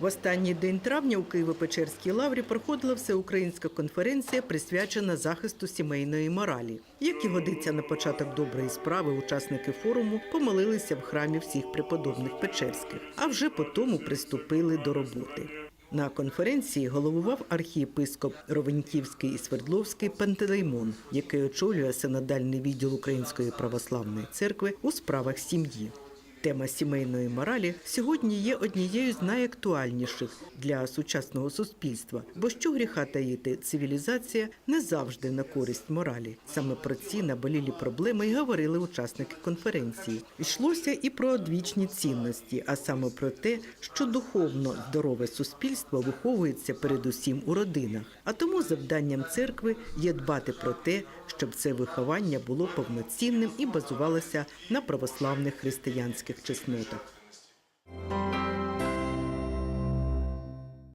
В останній день травня у Києво-Печерській лаврі проходила всеукраїнська конференція, присвячена захисту сімейної моралі. Як і годиться на початок доброї справи, учасники форуму помолилися в храмі всіх преподобних Печерських, а вже потому приступили до роботи. На конференції головував архієпископ Ровеньківський і Свердловський Пантелеймон, який очолює синодальний відділ Української православної церкви у справах сім'ї. Тема сімейної моралі сьогодні є однією з найактуальніших для сучасного суспільства, бо що гріха таїти, цивілізація не завжди на користь моралі. Саме про ці наболілі проблеми й говорили учасники конференції. Йшлося і про одвічні цінності, а саме про те, що духовно здорове суспільство виховується передусім у родинах. А тому завданням церкви є дбати про те, щоб це виховання було повноцінним і базувалося на православних християнських чеснотах.